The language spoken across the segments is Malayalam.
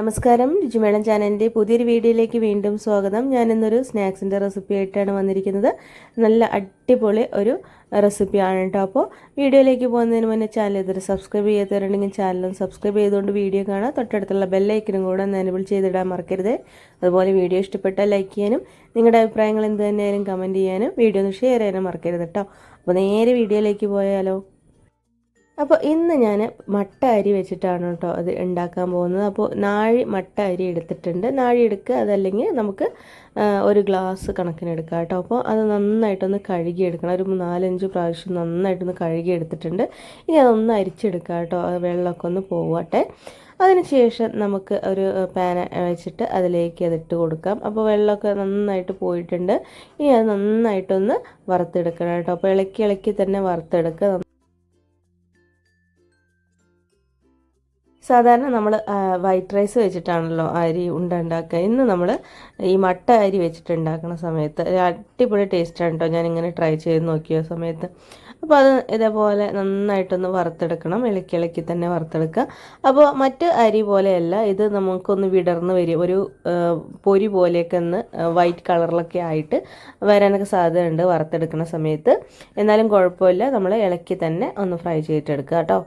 നമസ്കാരം. രുചിമേളം ചാനലിന്റെ പുതിയൊരു വീഡിയോയിലേക്ക് വീണ്ടും സ്വാഗതം. ഞാനിന്നൊരു സ്നാക്സിന്റെ റെസിപ്പി ആയിട്ടാണ് വന്നിരിക്കുന്നത്. നല്ല അടിപൊളി ഒരു റെസിപ്പിയാണ് കേട്ടോ. അപ്പോൾ വീഡിയോയിലേക്ക് പോകുന്നതിന് മുന്നേ ചാനൽ ഇതൊരു സബ്സ്ക്രൈബ് ചെയ്യാത്തവരുണ്ടെങ്കിൽ ചാനലും സബ്സ്ക്രൈബ് ചെയ്തുകൊണ്ട് വീഡിയോ കാണാം തൊട്ടടുത്തുള്ള ബെല്ലൈക്കനും കൂടെ ഒന്ന് എനബിൾ ചെയ്തിടാൻ മറക്കരുത്. അതുപോലെ വീഡിയോ ഇഷ്ടപ്പെട്ടാൽ ലൈക്ക് ചെയ്യാനും നിങ്ങളുടെ അഭിപ്രായങ്ങൾ എന്ത് തന്നെയായാലും കമന്റ് ചെയ്യാനും വീഡിയോ ഒന്ന് ഷെയർ ചെയ്യാനും മറക്കരുത് കേട്ടോ. അപ്പോൾ നേരെ വീഡിയോയിലേക്ക് പോയാലോ? അപ്പോൾ ഇന്ന് ഞാൻ മട്ട അരി വെച്ചിട്ടാണ് കേട്ടോ അത് ഉണ്ടാക്കാൻ പോകുന്നത്. അപ്പോൾ നാഴി മട്ട അരി എടുത്തിട്ടുണ്ട്. നാഴി എടുക്കുക അതല്ലെങ്കിൽ നമുക്ക് ഒരു ഗ്ലാസ് കണക്കിന് എടുക്കുക കേട്ടോ. അപ്പോൾ അത് നന്നായിട്ടൊന്ന് കഴുകി എടുക്കണം ഒരു നാലഞ്ച് പ്രാവശ്യം നന്നായിട്ടൊന്ന് കഴുകി എടുത്തിട്ടുണ്ട് ഇനി അതൊന്ന് അരിച്ചെടുക്കുക കേട്ടോ. വെള്ളമൊക്കെ ഒന്ന് പോവട്ടെ. അതിനുശേഷം നമുക്ക് ഒരു പാൻ വെച്ചിട്ട് അതിലേക്ക് അതിട്ട് കൊടുക്കാം. അപ്പോൾ വെള്ളമൊക്കെ നന്നായിട്ട് പോയിട്ടുണ്ട്. ഇനി അത് നന്നായിട്ടൊന്ന് വറുത്തെടുക്കണം കേട്ടോ. അപ്പോൾ ഇളക്കി ഇളക്കി തന്നെ വറുത്തെടുക്കുക. സാധാരണ നമ്മൾ വൈറ്റ് റൈസ് വെച്ചിട്ടാണല്ലോ അരി ഉണ്ട ഉണ്ടാക്കുക ഇന്ന് നമ്മൾ ഈ മട്ട അരി വെച്ചിട്ട് ഉണ്ടാക്കുന്ന സമയത്ത് അടിപൊളി ടേസ്റ്റാണ് കേട്ടോ ഞാനിങ്ങനെ ട്രൈ ചെയ്ത് നോക്കിയ സമയത്ത്. അപ്പോൾ അത് ഇതേപോലെ നന്നായിട്ടൊന്ന് വറുത്തെടുക്കണം. ഇളക്കി ഇളക്കി തന്നെ വറുത്തെടുക്കുക. അപ്പോൾ മറ്റ് അരി പോലെയല്ല ഇത് നമുക്കൊന്ന് വിടർന്ന് വരും ഒരു പൊരി പോലെയൊക്കെ ഒന്ന് വൈറ്റ് കളറിലൊക്കെ ആയിട്ട് വരാനൊക്കെ സാധ്യതയുണ്ട് വറുത്തെടുക്കുന്ന സമയത്ത്. എന്നാലും കുഴപ്പമില്ല. നമ്മൾ ഇളക്കി തന്നെ ഒന്ന് ഫ്രൈ ചെയ്തിട്ടെടുക്കുക കേട്ടോ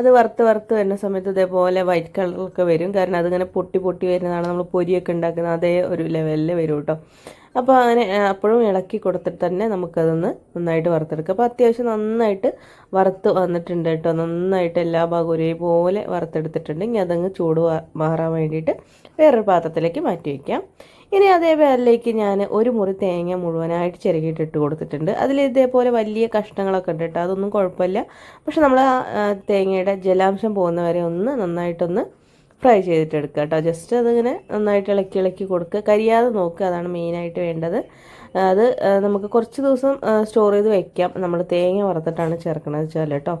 അത് വറുത്ത് വറുത്ത് വരുന്ന സമയത്ത് ഇതേപോലെ വൈറ്റ് കളറൊക്കെ വരും. കാരണം അതിങ്ങനെ പൊട്ടി പൊട്ടി വരുന്നതാണ് നമ്മൾ പൊരിയൊക്കെ ഉണ്ടാക്കുന്ന അതേ ഒരു ലെവലിൽ വരും കേട്ടോ അപ്പോൾ അങ്ങനെ അപ്പോഴും ഇളക്കി കൊടുത്തിട്ട് തന്നെ നമുക്കതൊന്ന് നന്നായിട്ട് വറുത്തെടുക്കാം. അപ്പോൾ അത്യാവശ്യം നന്നായിട്ട് വറുത്ത് വന്നിട്ടുണ്ട് കേട്ടോ. നന്നായിട്ട് എല്ലാ ഭാഗവും ഒരേപോലെ വറുത്തെടുത്തിട്ടുണ്ടെങ്കിൽ അതങ്ങ് ചൂട് മാറാൻ വേണ്ടിയിട്ട് വേറൊരു പാത്രത്തിലേക്ക് മാറ്റി വയ്ക്കാം ഇനി അതേ പേരിലേക്ക് ഞാൻ ഒരു മുറി തേങ്ങ മുഴുവനായിട്ട് ചിരകിയിട്ട് ഇട്ട് കൊടുത്തിട്ടുണ്ട്. അതിൽ ഇതേപോലെ വലിയ കഷ്ണങ്ങളൊക്കെ ഉണ്ട് കേട്ടോ. അതൊന്നും കുഴപ്പമില്ല. പക്ഷെ നമ്മൾ തേങ്ങയുടെ ജലാംശം പോകുന്ന വരെ ഒന്ന് നന്നായിട്ടൊന്ന് ഫ്രൈ ചെയ്തിട്ടെടുക്കുക കേട്ടോ. ജസ്റ്റ് അതിങ്ങനെ നന്നായിട്ട് ഇളക്കി ഇളക്കി കൊടുക്കുക. കരിയാതെ നോക്കുക അതാണ് മെയിനായിട്ട് വേണ്ടത്. അത് നമുക്ക് കുറച്ച് ദിവസം സ്റ്റോർ ചെയ്ത് വയ്ക്കാം നമ്മൾ തേങ്ങ വറുത്തിട്ടാണ് ചേർക്കണത് വെച്ചാൽ കേട്ടോ.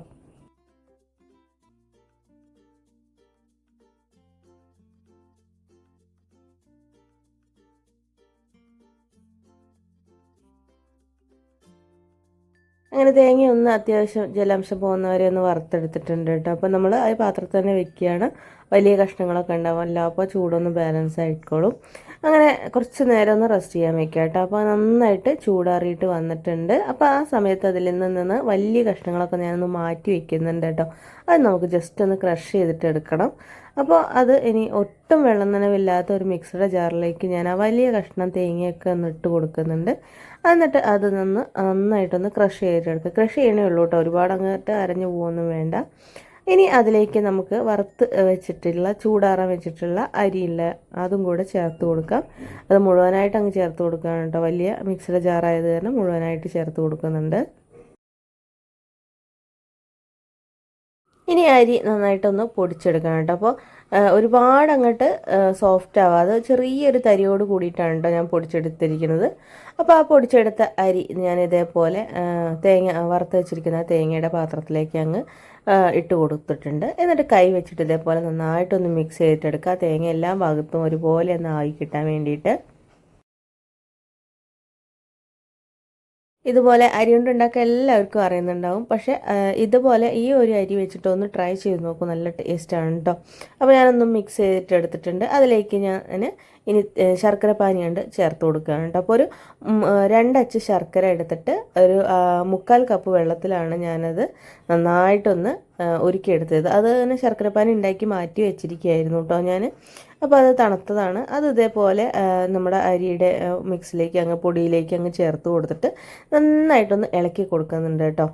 അങ്ങനെ തേങ്ങ ഒന്ന് അത്യാവശ്യം ജലാംശം പോകുന്നവരെ ഒന്ന് വറുത്തെടുത്തിട്ടുണ്ട് കേട്ടോ. അപ്പോൾ നമ്മൾ ആ പാത്രത്തിൽ തന്നെ വെക്കുകയാണ്. വലിയ കഷ്ണങ്ങളൊക്കെ ഉണ്ടാവുമല്ല അപ്പോൾ ചൂടൊന്ന് ബാലൻസ് ആയിക്കോളും. അങ്ങനെ കുറച്ച് നേരം ഒന്ന് റെസ്റ്റ് ചെയ്യാൻ വെക്കുക കേട്ടോ. അപ്പോൾ നന്നായിട്ട് ചൂടാറിയിട്ട് വന്നിട്ടുണ്ട്. അപ്പോൾ ആ സമയത്ത് അതിൽ നിന്ന് വലിയ കഷ്ണങ്ങളൊക്കെ ഞാനൊന്ന് മാറ്റി വെക്കുന്നുണ്ട് കേട്ടോ. അത് നമുക്ക് ജസ്റ്റ് ഒന്ന് ക്രഷ് ചെയ്തിട്ട് എടുക്കണം. അപ്പോൾ അത് ഇനി ഒട്ടും വെള്ളം നനവില്ലാത്ത ഒരു മിക്സിയുടെ ജാറിലേക്ക് ഞാൻ ആ വലിയ കഷ്ണം തേങ്ങയൊക്കെ ഒന്ന് ഇട്ട് കൊടുക്കുന്നുണ്ട്. എന്നിട്ട് അത് നിന്ന് നന്നായിട്ടൊന്ന് ക്രഷ് ചെയ്തെടുക്കുക. ക്രഷ് ചെയ്യണേ ഉള്ളൂ കേട്ടോ. ഒരുപാട് അങ്ങോട്ട് അരഞ്ഞു പോകുന്നു വേണ്ട. ഇനി അതിലേക്ക് നമുക്ക് വറുത്ത് വെച്ചിട്ടുള്ള ചൂടാറാൻ വെച്ചിട്ടുള്ള അരിയില്ല അതും കൂടെ ചേർത്ത് കൊടുക്കാം. അത് മുഴുവനായിട്ട് അങ്ങ് ചേർത്ത് കൊടുക്കുകയാണ് കേട്ടോ. വലിയ മിക്സിയുടെ ജാറായത് കാരണം മുഴുവനായിട്ട് ചേർത്ത് കൊടുക്കുന്നുണ്ട്. ഇനി അരി നന്നായിട്ടൊന്ന് പൊടിച്ചെടുക്കണം കേട്ടോ. അപ്പോൾ ഒരുപാട് അങ്ങോട്ട് സോഫ്റ്റ് ആവാതെ ചെറിയൊരു തരിയോട് കൂടിയിട്ടാണ് കേട്ടോ ഞാൻ പൊടിച്ചെടുത്തിരിക്കുന്നത്. അപ്പോൾ ആ പൊടിച്ചെടുത്ത അരി ഞാൻ ഇതേപോലെ തേങ്ങ വറുത്ത് വെച്ചിരിക്കുന്ന തേങ്ങയുടെ പാത്രത്തിലേക്ക് അങ്ങ് ഇട്ട് കൊടുത്തിട്ടുണ്ട്. എന്നിട്ട് കൈ വെച്ചിട്ട് ഇതേപോലെ നന്നായിട്ടൊന്ന് മിക്സ് ചെയ്തിട്ടെടുക്കുക. തേങ്ങ എല്ലാ ഭാഗത്തും ഒരുപോലെ ഒന്ന് ആയി കിട്ടാൻ വേണ്ടിയിട്ട്. ഇതുപോലെ അരി കൊണ്ടുണ്ടാക്കാൻ എല്ലാവർക്കും അറിയുന്നുണ്ടാവും. പക്ഷേ ഇതുപോലെ ഈ ഒരു അരി വെച്ചിട്ട് ഒന്ന് ട്രൈ ചെയ്ത് നോക്കും. നല്ല ടേസ്റ്റാണ് കേട്ടോ അപ്പോൾ ഞാനൊന്ന് മിക്സ് ചെയ്തിട്ട് എടുത്തിട്ടുണ്ട്. അതിലേക്ക് ഞാൻ ഇനി ശർക്കര പാനി പാനിയുണ്ട് ചേർത്ത് കൊടുക്കുകയാണ് കേട്ടോ അപ്പോൾ ഒരു രണ്ടച്ച് ശർക്കര എടുത്തിട്ട് ഒരു മുക്കാൽ കപ്പ് വെള്ളത്തിലാണ് ഞാനത് നന്നായിട്ടൊന്ന് ഉരുക്കിയെടുത്തത്. അത് തന്നെ ശർക്കരപ്പാനി ഉണ്ടാക്കി മാറ്റി വെച്ചിരിക്കുകയായിരുന്നു കേട്ടോ ഞാൻ അപ്പോൾ അത് തണുത്തതാണ്. അത് ഇതേപോലെ നമ്മുടെ അരിയുടെ മിക്സിലേക്ക് അങ്ങ് പൊടിയിലേക്ക് അങ്ങ് ചേർത്ത് കൊടുത്തിട്ട് നന്നായിട്ടൊന്ന് ഇളക്കി കൊടുക്കുന്നുണ്ട് കേട്ടോ.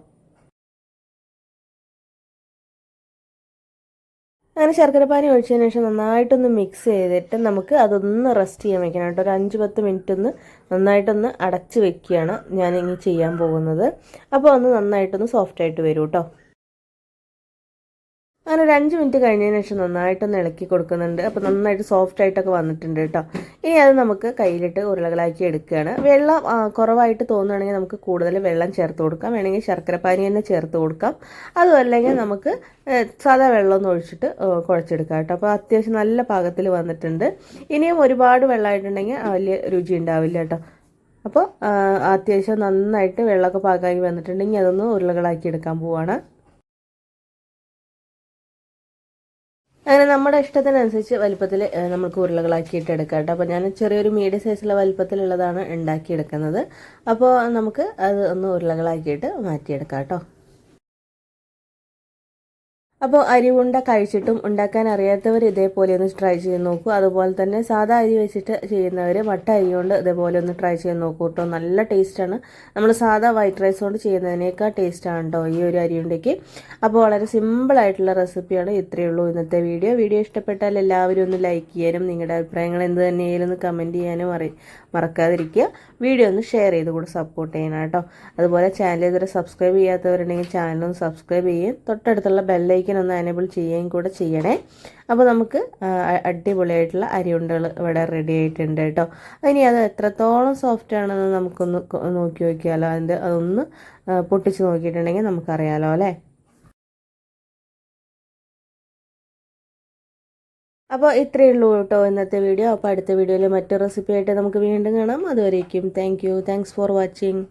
അങ്ങനെ ശർക്കരപ്പാനി ഒഴിച്ചതിന് ശേഷം നന്നായിട്ടൊന്ന് മിക്സ് ചെയ്തിട്ട് നമുക്ക് അതൊന്ന് റെസ്റ്റ് ചെയ്യാൻ വെക്കണം കേട്ടോ. ഒരു അഞ്ച് പത്ത് മിനിറ്റ് ഒന്ന് നന്നായിട്ടൊന്ന് അടച്ച് വെക്കുകയാണ് ഞാൻ ചെയ്യാൻ പോകുന്നത്. അപ്പോൾ ഒന്ന് നന്നായിട്ടൊന്ന് സോഫ്റ്റായിട്ട് വരും കേട്ടോ. അങ്ങനെ ഒരു അഞ്ച് മിനിറ്റ് കഴിഞ്ഞതിന് ശേഷം നന്നായിട്ടൊന്ന് ഇളക്കി കൊടുക്കുന്നുണ്ട്. അപ്പോൾ നന്നായിട്ട് സോഫ്റ്റ് ആയിട്ടൊക്കെ വന്നിട്ടുണ്ട് കേട്ടോ. ഇനി അത് നമുക്ക് കയ്യിലിട്ട് ഉരുളകളാക്കി എടുക്കുകയാണ്. വെള്ളം കുറവായിട്ട് തോന്നുകയാണെങ്കിൽ നമുക്ക് കൂടുതൽ വെള്ളം ചേർത്ത് കൊടുക്കാം. വേണമെങ്കിൽ ശർക്കരപ്പാനി തന്നെ ചേർത്ത് കൊടുക്കാം. അതുമല്ലെങ്കിൽ നമുക്ക് സാധാ വെള്ളം ഒന്ന് ഒഴിച്ചിട്ട് കുഴച്ചെടുക്കാം കേട്ടോ. അപ്പോൾ അത്യാവശ്യം നല്ല പാകത്തിൽ വന്നിട്ടുണ്ട്. ഇനിയും ഒരുപാട് വെള്ളമായിട്ടുണ്ടെങ്കിൽ വലിയ രുചി ഉണ്ടാവില്ല കേട്ടോ. അപ്പോൾ അത്യാവശ്യം നന്നായിട്ട് വെള്ളമൊക്കെ പാകമായി വന്നിട്ടുണ്ടെങ്കിൽ അതൊന്ന് ഉരുളകളാക്കി എടുക്കാൻ പോവാണ്. അങ്ങനെ നമ്മുടെ ഇഷ്ടത്തിനനുസരിച്ച് വലിപ്പത്തിൽ നമുക്ക് ഉരുളകളാക്കിയിട്ട് എടുക്കാം കേട്ടോ. അപ്പോൾ ഞാൻ ചെറിയൊരു മീഡിയം സൈസുള്ള വലിപ്പത്തിലുള്ളതാണ് ഉണ്ടാക്കിയെടുക്കുന്നത്. അപ്പോൾ നമുക്ക് അത് ഒന്ന് ഉരുളകളാക്കിയിട്ട് മാറ്റിയെടുക്കാം കേട്ടോ. അപ്പോൾ അരി ഉണ്ട കഴിച്ചിട്ടും ഉണ്ടാക്കാൻ അറിയാത്തവർ ഇതേപോലെ ഒന്ന് ട്രൈ ചെയ്ത് നോക്കൂ. അതുപോലെ തന്നെ സാധാ അരി വെച്ചിട്ട് ചെയ്യുന്നവർ മട്ട അരി കൊണ്ട് ഇതേപോലെ ഒന്ന് ട്രൈ ചെയ്ത് നോക്കൂ കേട്ടോ. നല്ല ടേസ്റ്റാണ് നമ്മൾ സാധാ വൈറ്റ് റൈസ് കൊണ്ട് ചെയ്യുന്നതിനേക്കാൾ ടേസ്റ്റാണ് കേട്ടോ ഈ ഒരു അരി ഉണ്ടയ്ക്ക് അപ്പോൾ വളരെ സിമ്പിളായിട്ടുള്ള റെസിപ്പിയാണ് ഇത്രയേ ഉള്ളൂ ഇന്നത്തെ വീഡിയോ വീഡിയോ ഇഷ്ടപ്പെട്ടാൽ എല്ലാവരും ഒന്ന് ലൈക്ക് ചെയ്യാനും നിങ്ങളുടെ അഭിപ്രായങ്ങൾ എന്ത് തന്നെയായാലും ഒന്ന് കമന്റ് ചെയ്യാനും അറി മറക്കാതിരിക്കുക. വീഡിയോ ഒന്ന് ഷെയർ ചെയ്ത് കൂടെ സപ്പോർട്ട് ചെയ്യണം കേട്ടോ. അതുപോലെ ചാനൽ ഇതുവരെ സബ്സ്ക്രൈബ് ചെയ്യാത്തവരുണ്ടെങ്കിൽ ചാനൽ ഒന്ന് സബ്സ്ക്രൈബ് ചെയ്യുകയും തൊട്ടടുത്തുള്ള ബെല്ലൈക്കൻ ഒന്ന് എനേബിൾ ചെയ്യുകയും കൂടെ ചെയ്യണേ. അപ്പോൾ നമുക്ക് അടിപൊളിയായിട്ടുള്ള അരിയുണ്ടകൾ ഇവിടെ റെഡി ആയിട്ടുണ്ട് കേട്ടോ. ഇനി അത് എത്രത്തോളം സോഫ്റ്റ് ആണെന്ന് നമുക്കൊന്ന് നോക്കി നോക്കിയാലോ. അതിന്റെ അതൊന്ന് പൊട്ടിച്ച് നോക്കിയിട്ടുണ്ടെങ്കിൽ നമുക്കറിയാലോ അല്ലേ? അപ്പോൾ ഇത്രയേ ഉള്ളൂ കേട്ടോ ഇന്നത്തെ വീഡിയോ അപ്പോൾ അടുത്ത വീഡിയോയിൽ മറ്റു റെസിപ്പി ആയിട്ട് നമുക്ക് വീണ്ടും കാണാം. അതുവരേക്കും thank you thanks for watching